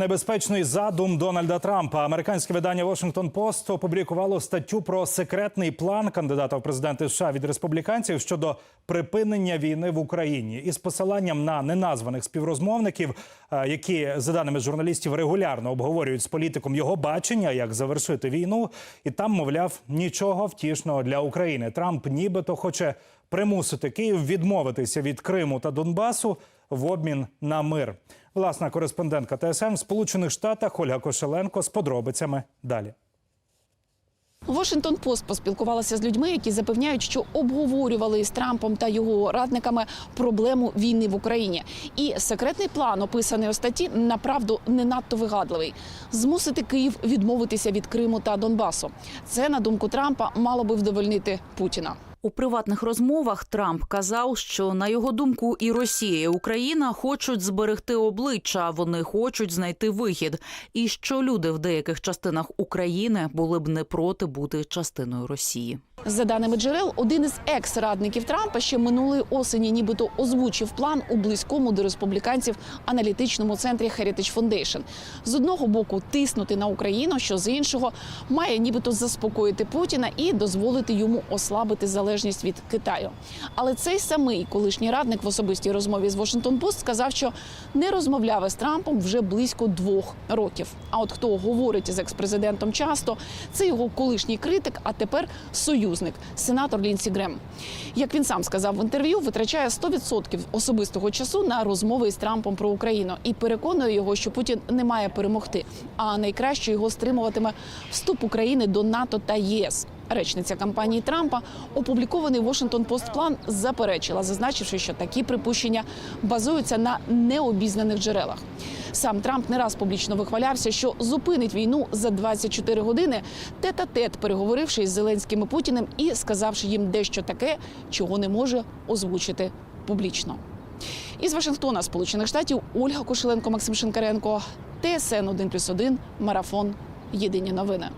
Небезпечний задум Дональда Трампа. Американське видання Washington Post опублікувало статтю про секретний план кандидата в президенти США від республіканців щодо припинення війни в Україні із посиланням на неназваних співрозмовників, е, які за даними журналістів регулярно обговорюють з політиком його бачення, як завершити війну. І там, мовляв, нічого втішного для України. Трамп нібито хоче примусити Київ відмовитися від Криму та Донбасу в обмін на мир. Власна кореспондентка ТСН в Сполучених Штатах Ольга Кошеленко з подробицями далі. Washington Post поспілкувалася з людьми, які запевняють, що обговорювали із Трампом та його радниками проблему війни в Україні. І секретний план, описаний у статті, направду не надто вигадливий: змусити Київ відмовитися від Криму та Донбасу. Це на думку Трампа мало би вдовольнити Путіна. У приватних розмовах Трамп казав, що на його думку і Росія, і Україна хочуть зберегти обличчя, вони хочуть знайти вихід, і що люди в деяких частинах України були б не проти бути частиною Росії. За даними джерел, один із екс-радників Трампа ще минулої осені, нібито озвучив план у близькому до республіканців аналітичному центрі Heritage Foundation. З одного боку тиснути на Україну, що з іншого має нібито заспокоїти Путіна і дозволити йому ослабити залежність від Китаю. Але цей самий колишній радник в особистій розмові з Washington Post сказав, що не розмовляв із Трампом вже близько двох років. А от хто говорить з експрезидентом часто, це його колишній критик, а тепер союзник, сенатор Лінсі Грем. Як він сам сказав в інтерв'ю, витрачає 100% особистого часу на розмови із Трампом про Україну і переконує його, що Путін не має перемогти, а найкраще його стримуватиме вступ України до НАТО та ЄС. Речниця кампанії Трампа, опублікований Washington Post заперечила, зазначивши, що такі припущення базуються на необізнаних джерелах. Сам Трамп не раз публічно вихвалявся, що зупинить війну за 24 години, тет-а-тет переговоривши із Зеленським і Путіним і сказавши їм дещо таке, чого не може озвучити публічно. Із Вашингтона, Сполучених Штатів, Ольга Кошеленко, Максим Шинкаренко, ТСН 1+,1, Марафон. Єдині новини.